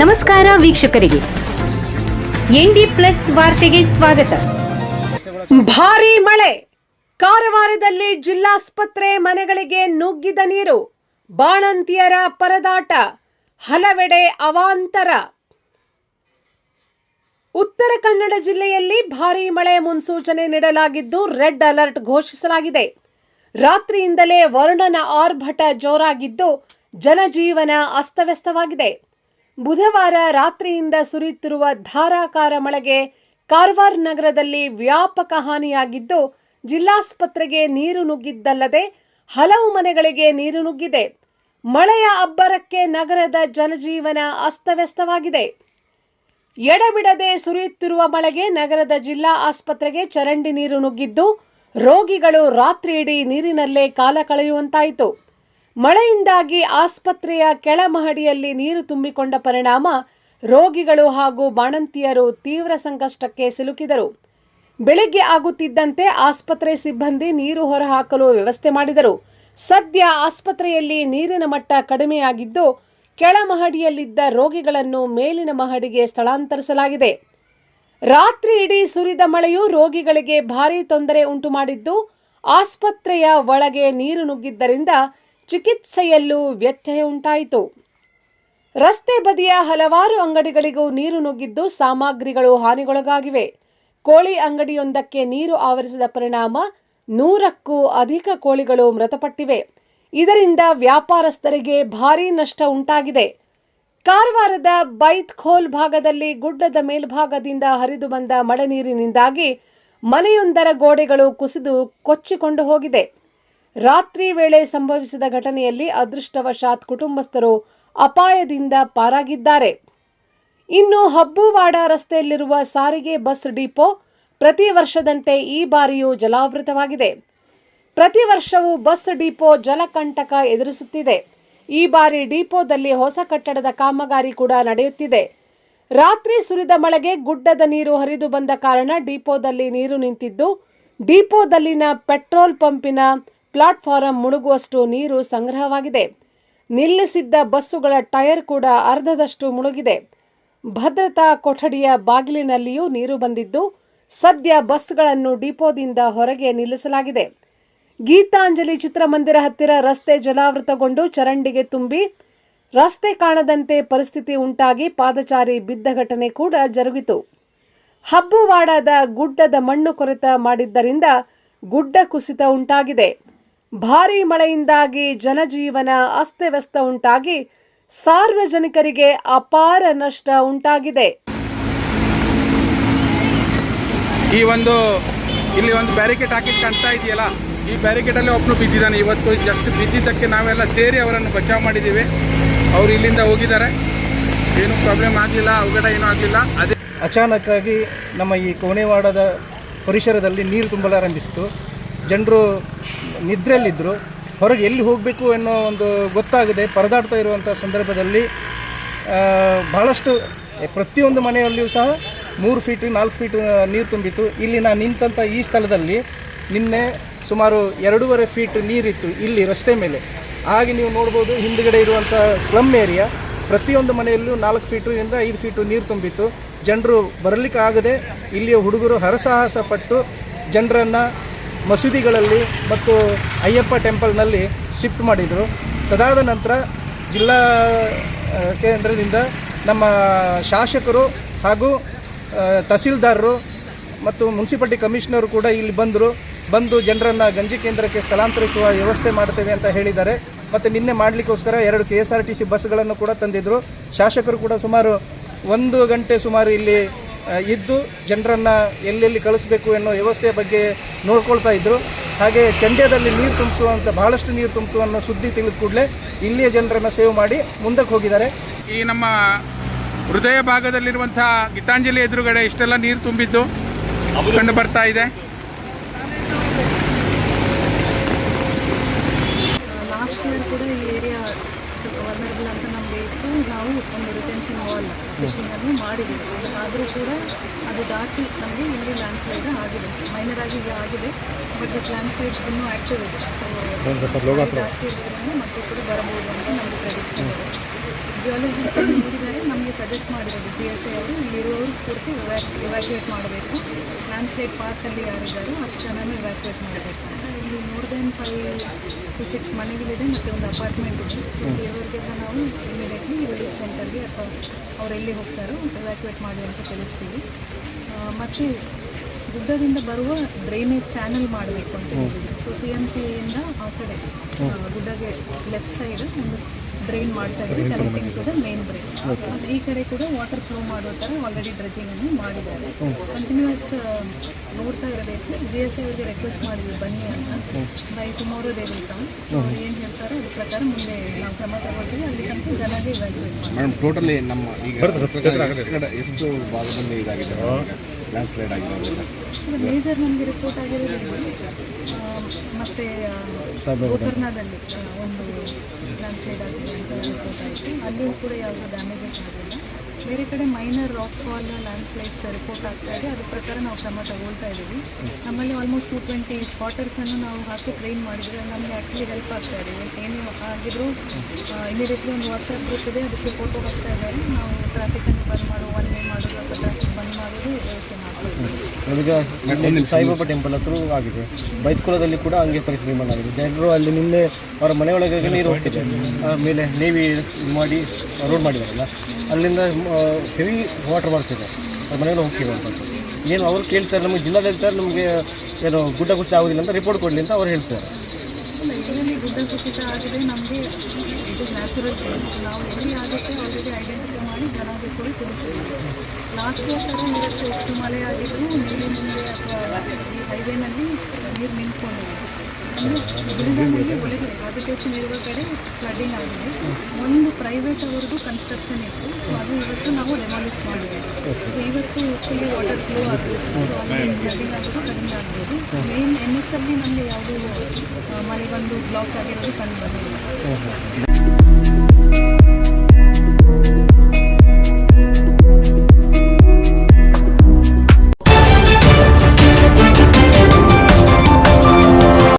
ನಮಸ್ಕಾರ ವೀಕ್ಷಕರಿಗೆ. ND plus ವಾರ್ತೆಗೆ ಸ್ವಾಗತ. ಭಾರೀ ಮಳೆ. ಕಾರವಾರದಲ್ಲಿ ಜಿಲ್ಲಾಸ್ಪತ್ರೆ ಮನೆಗಳಿಗೆ ನುಗ್ಗಿದ ನೀರು. ಬಾಣಂತಿಯರ ಪರದಾಟ. ಹಲವೆಡೆ ಅವಾಂತರ. ಉತ್ತರ ಕನ್ನಡ ಜಿಲ್ಲೆಯಲ್ಲಿ ಭಾರೀ ಮಳೆ ಮುನ್ಸೂಚನೆ ನೀಡಲಾಗಿದ್ದು ರೆಡ್ ಅಲರ್ಟ್ ಘೋಷಿಸಲಾಗಿದೆ. ರಾತ್ರಿಯಿಂದಲೇ ವರುಣನ ಆರ್ಭಟ ಜೋರಾಗಿದ್ದು ಜನಜೀವನ ಅಸ್ತವ್ಯಸ್ತವಾಗಿದೆ. ಬುಧವಾರ ರಾತ್ರಿಯಿಂದ ಸುರಿಯುತ್ತಿರುವ ಧಾರಾಕಾರ ಮಳೆಗೆ ಕಾರವಾರ ನಗರದಲ್ಲಿ ವ್ಯಾಪಕ ಹಾನಿಯಾಗಿದ್ದು, ಜಿಲ್ಲಾಸ್ಪತ್ರೆಗೆ ನೀರು ನುಗ್ಗಿದ್ದಲ್ಲದೆ ಹಲವು ಮನೆಗಳಿಗೆ ನೀರು ನುಗ್ಗಿದೆ. ಮಳೆಯ ಅಬ್ಬರಕ್ಕೆ ನಗರದ ಜನಜೀವನ ಅಸ್ತವ್ಯಸ್ತವಾಗಿದೆ. ಎಡಬಿಡದೆ ಸುರಿಯುತ್ತಿರುವ ಮಳೆಗೆ ನಗರದ ಜಿಲ್ಲಾ ಆಸ್ಪತ್ರೆಗೆ ಚರಂಡಿ ನೀರು ನುಗ್ಗಿದ್ದು, ರೋಗಿಗಳು ರಾತ್ರಿಯಿಡೀ ನೀರಿನಲ್ಲೇ ಕಾಲ ಕಳೆಯುವಂತಾಯಿತು. ಮಳೆಯಿಂದಾಗಿ ಆಸ್ಪತ್ರೆಯ ಕೆಳಮಹಡಿಯಲ್ಲಿ ನೀರು ತುಂಬಿಕೊಂಡ ಪರಿಣಾಮ ರೋಗಿಗಳು ಹಾಗೂ ಬಾಣಂತಿಯರು ತೀವ್ರ ಸಂಕಷ್ಟಕ್ಕೆ ಸಿಲುಕಿದರು. ಬೆಳಿಗ್ಗೆ ಆಗುತ್ತಿದ್ದಂತೆ ಆಸ್ಪತ್ರೆ ಸಿಬ್ಬಂದಿ ನೀರು ಹೊರಹಾಕಲು ವ್ಯವಸ್ಥೆ ಮಾಡಿದರು. ಸದ್ಯ ಆಸ್ಪತ್ರೆಯಲ್ಲಿ ನೀರಿನ ಮಟ್ಟ ಕಡಿಮೆಯಾಗಿದ್ದು, ಕೆಳಮಹಡಿಯಲ್ಲಿದ್ದ ರೋಗಿಗಳನ್ನು ಮೇಲಿನ ಮಹಡಿಗೆ ಸ್ಥಳಾಂತರಿಸಲಾಗಿದೆ. ರಾತ್ರಿ ಇಡೀ ಸುರಿದ ಮಳೆಯು ರೋಗಿಗಳಿಗೆ ಭಾರೀ ತೊಂದರೆ ಉಂಟು ಮಾಡಿದ್ದು ಆಸ್ಪತ್ರೆಯ ಒಳಗೆ ನೀರು ನುಗ್ಗಿದ್ದರಿಂದ ಚಿಕಿತ್ಸೆಯಲ್ಲೂ ವ್ಯತ್ಯಯ ಉಂಟಾಯಿತು. ರಸ್ತೆ ಬದಿಯ ಹಲವಾರು ಅಂಗಡಿಗಳಿಗೂ ನೀರು ನುಗ್ಗಿದ್ದು ಸಾಮಗ್ರಿಗಳು ಹಾನಿಗೊಳಗಾಗಿವೆ. ಕೋಳಿ ಅಂಗಡಿಯೊಂದಕ್ಕೆ ನೀರು ಆವರಿಸಿದ ಪರಿಣಾಮ ನೂರಕ್ಕೂ ಅಧಿಕ ಕೋಳಿಗಳು ಮೃತಪಟ್ಟಿವೆ. ಇದರಿಂದ ವ್ಯಾಪಾರಸ್ಥರಿಗೆ ಭಾರೀ ನಷ್ಟ ಉಂಟಾಗಿದೆ. ಕಾರವಾರದ ಬೈತ್ಖೋಲ್ ಭಾಗದಲ್ಲಿ ಗುಡ್ಡದ ಮೇಲ್ಭಾಗದಿಂದ ಹರಿದು ಬಂದ ಮಳೆ ನೀರಿನಿಂದಾಗಿ ಮನೆಯೊಂದರ ಗೋಡೆಗಳು ಕುಸಿದು ಕೊಚ್ಚಿಕೊಂಡು ಹೋಗಿದೆ. ರಾತ್ರಿ ವೇಳೆ ಸಂಭವಿಸಿದ ಘಟನೆಯಲ್ಲಿ ಅದೃಷ್ಟವಶಾತ್ ಕುಟುಂಬಸ್ಥರು ಅಪಾಯದಿಂದ ಪಾರಾಗಿದ್ದಾರೆ. ಇನ್ನು ಹಬ್ಬುವಾಡ ರಸ್ತೆಯಲ್ಲಿರುವ ಸಾರಿಗೆ ಬಸ್ ಡಿಪೋ ಪ್ರತಿ ವರ್ಷದಂತೆ ಈ ಬಾರಿಯೂ ಜಲಾವೃತವಾಗಿದೆ. ಪ್ರತಿ ವರ್ಷವೂ ಬಸ್ ಡಿಪೋ ಜಲಕಂಟಕ ಎದುರಿಸುತ್ತಿದೆ. ಈ ಬಾರಿ ಡಿಪೋದಲ್ಲಿ ಹೊಸ ಕಟ್ಟಡದ ಕಾಮಗಾರಿ ಕೂಡ ನಡೆಯುತ್ತಿದೆ. ರಾತ್ರಿ ಸುರಿದ ಮಳೆಗೆ ಗುಡ್ಡದ ನೀರು ಹರಿದು ಬಂದ ಕಾರಣ ಡಿಪೋದಲ್ಲಿ ನೀರು ನಿಂತಿದ್ದು, ಡಿಪೋದಲ್ಲಿನ ಪೆಟ್ರೋಲ್ ಪಂಪಿನ ಪ್ಲಾಟ್ಫಾರಂ ಮುಳುಗುವಷ್ಟು ನೀರು ಸಂಗ್ರಹವಾಗಿದೆ. ನಿಲ್ಲಿಸಿದ್ದ ಬಸ್ಸುಗಳ ಟೈರ್ ಕೂಡ ಅರ್ಧದಷ್ಟು ಮುಳುಗಿದೆ. ಭದ್ರತಾ ಕೊಠಡಿಯ ಬಾಗಿಲಿನಲ್ಲಿಯೂ ನೀರು ಬಂದಿದ್ದು, ಸದ್ಯ ಬಸ್ಗಳನ್ನು ಡಿಪೋದಿಂದ ಹೊರಗೆ ನಿಲ್ಲಿಸಲಾಗಿದೆ. ಗೀತಾಂಜಲಿ ಚಿತ್ರಮಂದಿರ ಹತ್ತಿರ ರಸ್ತೆ ಜಲಾವೃತಗೊಂಡು ಚರಂಡಿಗೆ ತುಂಬಿ, ರಸ್ತೆ ಕಾಣದಂತೆ ಪರಿಸ್ಥಿತಿ ಉಂಟಾಗಿ ಪಾದಚಾರಿ ಬಿದ್ದ ಘಟನೆ ಕೂಡ ಜರುಗಿತು. ಹಬ್ಬುವಾಡದ ಗುಡ್ಡದ ಮಣ್ಣು ಕೊರೆತ ಮಾಡಿದ್ದರಿಂದ ಗುಡ್ಡ ಕುಸಿತ ಉಂಟಾಗಿದೆ. ಭಾರೀ ಮಳೆಯಿಂದಾಗಿ ಜನಜೀವನ ಅಸ್ತವ್ಯಸ್ತ ಉಂಟಾಗಿ ಸಾರ್ವಜನಿಕರಿಗೆ ಅಪಾರ ನಷ್ಟ ಉಂಟಾಗಿದೆ. ಈ ಒಂದು ಇಲ್ಲಿ ಒಂದು ಬ್ಯಾರಿಕೇಡ್ ಹಾಕಿ ಕಾಣ್ತಾ ಇದೆಯಲ್ಲ? ಈ ಬ್ಯಾರಿಕೇಡಲ್ಲಿ ಒಬ್ಬನು ಬಿದ್ದಿದ್ದಾನೆ. ಇವತ್ತು ಜಸ್ಟ್ ಬಿದ್ದಿದ್ದಕ್ಕೆ ನಾವೆಲ್ಲ ಸೇರಿ ಅವರನ್ನು ಬಚಾವ್ ಮಾಡಿದ್ದೀವಿ. ಅವರು ಇಲ್ಲಿಂದ ಹೋಗಿದ್ದಾರೆ. ಏನು ಪ್ರಾಬ್ಲಮ್ ಆಗಲಿಲ್ಲ ಅವಘಡ ಏನೂ ಆಗಲಿಲ್ಲ. ಅದೇ ಅಚಾನಕ್ಕಾಗಿ ನಮ್ಮ ಈ ಕೋಣೆವಾಡದ ಪರಿಸರದಲ್ಲಿ ನೀರು ತುಂಬಲಾರಂಭಿಸಿತು. ಜನರು ನಿದ್ರೆಯಲ್ಲಿದ್ದರು. ಹೊರಗೆ ಎಲ್ಲಿ ಹೋಗಬೇಕು ಅನ್ನೋ ಒಂದು ಗೊತ್ತಾಗದೆ ಪರದಾಡ್ತಾ ಇರುವಂಥ ಸಂದರ್ಭದಲ್ಲಿ ಭಾಳಷ್ಟು ಪ್ರತಿಯೊಂದು ಮನೆಯಲ್ಲಿಯೂ ಸಹ ಮೂರು ಫೀಟ್ ನಾಲ್ಕು ಫೀಟ್ ನೀರು ತುಂಬಿತ್ತು. ಇಲ್ಲಿ ನಾನು ನಿಂತಂಥ ಈ ಸ್ಥಳದಲ್ಲಿ ನಿನ್ನೆ ಸುಮಾರು ಎರಡೂವರೆ ಫೀಟ್ ನೀರಿತ್ತು ಇಲ್ಲಿ ರಸ್ತೆ ಮೇಲೆ. ಹಾಗೆ ನೀವು ನೋಡ್ಬೋದು ಹಿಂದುಗಡೆ ಇರುವಂಥ ಸ್ಲಮ್ ಏರಿಯಾ ಪ್ರತಿಯೊಂದು ಮನೆಯಲ್ಲೂ ನಾಲ್ಕು ಫೀಟ್ರಿಂದ ಐದು ಫೀಟು ನೀರು ತುಂಬಿತ್ತು. ಜನರು ಬರಲಿಕ್ಕೆ ಆಗದೆ ಇಲ್ಲಿಯ ಹುಡುಗರು ಹರಸಾಹಸ ಪಟ್ಟು ಜನರನ್ನು ಮಸೀದಿಗಳಲ್ಲಿ ಮತ್ತು ಅಯ್ಯಪ್ಪ ಟೆಂಪಲ್ನಲ್ಲಿ ಶಿಫ್ಟ್ ಮಾಡಿದರು. ತದಾದ ನಂತರ ಜಿಲ್ಲಾ ಕೇಂದ್ರದಿಂದ ನಮ್ಮ ಶಾಸಕರು ಹಾಗೂ ತಹಸೀಲ್ದಾರರು ಮತ್ತು ಮುನ್ಸಿಪಾಲ್ಟಿ ಕಮಿಷನರು ಕೂಡ ಇಲ್ಲಿ ಬಂದರು. ಬಂದು ಜನರನ್ನು ಗಂಜಿ ಕೇಂದ್ರಕ್ಕೆ ಸ್ಥಳಾಂತರಿಸುವ ವ್ಯವಸ್ಥೆ ಮಾಡ್ತೇವೆ ಅಂತ ಹೇಳಿದ್ದಾರೆ. ಮತ್ತು ನಿನ್ನೆ ಮಾಡಲಿಕ್ಕೋಸ್ಕರ ಎರಡು K S R T C ಬಸ್ಗಳನ್ನು ಕೂಡ ತಂದಿದ್ದರು ಶಾಸಕರು ಕೂಡ ಸುಮಾರು ಒಂದು ಗಂಟೆ ಸುಮಾರು ಇಲ್ಲಿ ಇದ್ದು ಜನರನ್ನು ಎಲ್ಲೆಲ್ಲಿ ಕಳಿಸ್ಬೇಕು ಎನ್ನುವ ವ್ಯವಸ್ಥೆಯ ಬಗ್ಗೆ ನೋಡ್ಕೊಳ್ತಾ ಇದ್ದರು ಹಾಗೆ ಚಂಡ್ಯದಲ್ಲಿ ನೀರು ತುಂಬಿತು ಅಂತ ಬಹಳಷ್ಟು ನೀರು ತುಂಬಿತು ಅನ್ನೋ ಸುದ್ದಿ ತಿಳಿದ ಕೂಡಲೇ ಇಲ್ಲಿಯ ಜನರನ್ನು ಸೇವ್ ಮಾಡಿ ಮುಂದಕ್ಕೆ ಹೋಗಿದ್ದಾರೆ. ಈ ನಮ್ಮ ಹೃದಯ ಭಾಗದಲ್ಲಿರುವಂಥ ಗೀತಾಂಜಲಿ ಎದುರುಗಡೆ ಇಷ್ಟೆಲ್ಲ ನೀರು ತುಂಬಿದ್ದು ಕಂಡು ಬರ್ತಾ ಇದೆ ಲಾಸ್ಟ್ ಇಯರ್ ಕೂಡ ಈ ಏರಿಯಾ ಸ್ವಲ್ಪ ವಲ್ನರಬಲ್ ಅಂತ ನಮಗೆ ಇತ್ತು ನಾವು ಒಂದು ರಿಟೆನ್ಷನ್ ವಾಲ್ ಟೀಚಿಂಗನ್ನು ಮಾಡಿದ್ದೀವಿ ಆದರೂ ಕೂಡ ಅದು ದಾಟಿ ನಮಗೆ ಇಲ್ಲಿ ಲ್ಯಾಂಡ್ ಸ್ಲೈಡ್ ಆಗಿದೆ. ಮೈನರ್ ಆಗಿ ಈಗ ಆಗಿದೆ ಬಟ್ ದಿಸ್ ಲ್ಯಾಂಡ್ ಸ್ಲೈಡ್ ಇನ್ನೂ ಆ್ಯಕ್ಟಿವ್ ಇದೆ. ಸೊ ಜಾಸ್ತಿ ಇರೋದ್ರಿಂದ ಮತ್ತೆ ಕೂಡ ಬರಬಹುದು ಅಂತ ನಮಗೆ ಪ್ರೆಡಿಕ್ಷನ್ ಇದೆ. ಜಿಯಾಲಜಿಸ್ಟ್ ನೋಡಿದ್ದಾರೆ ನಮಗೆ ಸಜೆಸ್ಟ್ ಮಾಡಿರೋದು ಜಿ ಎಸ್ ಐ ಅವರು ಇಲ್ಲಿರುವವರು ಪೂರ್ತಿ ಇವ್ಯಾಕ್ಯುಯೇಟ್ ಮಾಡಬೇಕು. ಲ್ಯಾಂಡ್ಸ್ಲೈಡ್ ಪಾರ್ಕಲ್ಲಿ ಯಾರಿದ್ದಾರೋ ಅಷ್ಟು ಜನನೂ ಇವ್ಯಾಕ್ಯುಯೇಟ್ ಮಾಡಬೇಕು. ಇಲ್ಲಿ more than five to six ಮನೆಗಳಿದೆ ಮತ್ತು ಒಂದು ಅಪಾರ್ಟ್ಮೆಂಟ್ ಇದೆ. ಸೊ ಇವರಿಗೆಲ್ಲ ನಾವು ಇಮಿಡಿಯೇಟ್ಲಿ ರಿಲೀಫ್ ಸೆಂಟರ್ಗೆ ಅಥವಾ ಅವರೆಲ್ಲಿ ಎಲ್ಲಿ ಹೋಗ್ತಾರೋ ಇವ್ಯಾಕ್ಯುಯೇಟ್ ಮಾಡಿ ಅಂತ ತಿಳಿಸ್ತೀವಿ ಮತ್ತು ಗುಡ್ಡದಿಂದ ಬರುವ ಡ್ರೈನೇಜ್ ಚಾನಲ್ ಮಾಡಬೇಕು ಅಂತ ಹೇಳಿದ್ರು. ಸೊ ಸಿ ಎಂ ಸಿಯಿಂದ ಆ ಕಡೆ ಗುಡ್ಡಗೆ ಲೆಫ್ಟ್ ಸೈಡ್ ಒಂದು ಡ್ರೈನ್ ಮಾಡ್ತಾ ಇದ್ದೀವಿ connecting to the main break ಮತ್ತು ಈ ಕಡೆ ಕೂಡ ವಾಟರ್ ಫ್ಲೋ ಮಾಡೋ ಥರ ಆಲ್ರೆಡಿ ಡ್ರೆಜಿಂಗ್ ಅನ್ನು ಮಾಡಿದ್ದಾರೆ. ಕಂಟಿನ್ಯೂಸ್ ನೋಡ್ತಾ ಇರಬೇಕು ಜಿ ಎಸ್ ಐ ಅವರಿಗೆ ರಿಕ್ವೆಸ್ಟ್ ಮಾಡಿದ್ವಿ ಬನ್ನಿ ಅಂತ. By tomorrow they will come so ಅವ್ರು ಏನು ಹೇಳ್ತಾರೋ ಅದ್ರ ಪ್ರಕಾರ ಮುಂದೆ ನಾವು ಕ್ರಮ ತಗೊಳ್ತೀವಿ. ಅಲ್ಲಿ ತನಕ ಜನಗೆ ಮಾಡಿ ಮೇಡಮ್ ಟೋಟಲಿ ನಮ್ಮ ಈಗ ಎಷ್ಟು ಭಾಗದಲ್ಲಿ ಇದಾಗಿದೆ? ಲ್ಯಾಂಡ್ ಸ್ಲೈಡ್ ಆಗಿರೋದ್ರಿಂದ ಮೇಜರ್ ನಮಗೆ ರಿಪೋರ್ಟ್ ಆಗಿರೋದು ಆ, ಮತ್ತೆ ಗೋಕರ್ಣದಲ್ಲಿ ಒಂದು ಲ್ಯಾಂಡ್ಸ್ಲೈಡ್ ಆಗಿದೆ ಅಂತ ರಿಪೋರ್ಟ್ ಆಯಿತು. ಅಲ್ಲಿಯೂ ಕೂಡ ಯಾವುದೇ ಡ್ಯಾಮೇಜಸ್ ಆಗಿಲ್ಲ. ಬೇರೆ ಕಡೆ minor rock fall landslides report ಆಗ್ತಾ ಇದೆ. ಅದ್ರ ಪ್ರಕಾರ ನಾವು ಕ್ರಮ ತಗೊಳ್ತಾ ಇದ್ದೀವಿ. ನಮ್ಮಲ್ಲಿ ಆಲ್ಮೋಸ್ಟ್ ಟು ಟ್ವೆಂಟಿ ಸ್ಪಾಟರ್ಸನ್ನು ನಾವು ಹಾಕಿ ಟ್ರೈನ್ ಮಾಡಿದರೆ ನಮಗೆ ಆ್ಯಕ್ಚುಲಿ ಹೆಲ್ಪ್ ಆಗ್ತಾ ಇದೆ. ಏನೇ ಆಗಿದ್ರು ಇಮಿಡಿಯೇಟ್ಲಿ ಒಂದು ವಾಟ್ಸಪ್ ಗ್ರೂಪ್ ಇದೆ, ಅದಕ್ಕೆ ಫೋಟೋ ಹಾಕ್ತಾ ಇದ್ದಾರೆ. ನಾವು ಟ್ರಾಫಿಕನ್ನು ಬಂದ್ ಮಾಡೋ ಒನ್ ವೇ ಮಾಡೋದು ಅಥವಾ ಟ್ರಾಫಿಕ್ ಬಂದ್ ಮಾಡೋದು ವ್ಯವಸ್ಥೆ ಮಾಡ್ತೀವಿ ಸಾಯಿಬಾಬಾ ಟೆಂಪಲ್ ಹತ್ರ ಆಗಿದೆ. ಬೈತ್ಕುಲದಲ್ಲಿ ಕೂಡ ಹಂಗೆ ಪರಿಸ್ಥಿತಿ ಮಾಡಲಾಗಿದೆ ಜನರು ಅಲ್ಲಿ ನಿನ್ನೆ ಅವರ ಮನೆಯೊಳಗೆ ನೀರು ಹೋಗ್ತಿದೆ. ಆಮೇಲೆ ನೇವಿ ಮಾಡಿ ರೋಡ್ ಮಾಡಿದಾರಲ್ಲ, ಅಲ್ಲಿಂದ ಹೆವಿ ವಾಟರ್ ಬರ್ತಿದೆ ಅವ್ರ ಮನೆಗಳು ಹೋಗ್ತೀವಿ ಅಂತ. ಏನು ಅವ್ರು ಕೇಳ್ತಾರೆ, ನಮಗೆ ಜಿಲ್ಲಾಡಳಿತ ನಮಗೆ ಏನು ಗುಡ್ಡ ಕುಸಿತ ಆಗೋದಿಲ್ಲ ಅಂತ ರಿಪೋರ್ಟ್ ಕೊಡಲಿ ಅಂತ ಅವ್ರು ಹೇಳ್ತಾರೆ. ಲಾಸ್ಟ್ ಮಳೆ ಹೈವೇನಲ್ಲಿ ನೀರು ನಿಂತ್ಕೊಂಡಿದೆ. ಅಂದರೆ ಒಳಗೆ ಹಾಬಿಟೇಷನ್ ಇರುವ ಕಡೆ ಫ್ಲಡ್ಡಿಂಗ್ ಆಗಿದೆ. ಒಂದು ಪ್ರೈವೇಟ್ ಅವ್ರದ್ದು ಕನ್ಸ್ಟ್ರಕ್ಷನ್ ಇತ್ತು. ಸೊ ಅದು ಇವತ್ತು ನಾವು ಡೆಮಾಲಿಷ್ ಮಾಡಿದ್ದೀವಿ ಸೊ ಇವತ್ತು ಫುಲ್ಲಿ ವಾಟರ್ ಫ್ಲೋ ಆಗ್ಬೋದು ಸೊ ಅಲ್ಲಿ ಫ್ಲಡ್ಡಿಂಗ್ ಆಗೋದು. ಕಡಿಮೆ ಆಗ್ಬೋದು ಮೇನ್ ಎನ್ ಎಚ್ ಅಲ್ಲಿ ನಮಗೆ ಯಾವುದೂ ಮನೆ ಬಂದು ಬ್ಲಾಕ್ ಆಗಿರೋದು ಕಂಡು ಬಂದಿಲ್ಲ.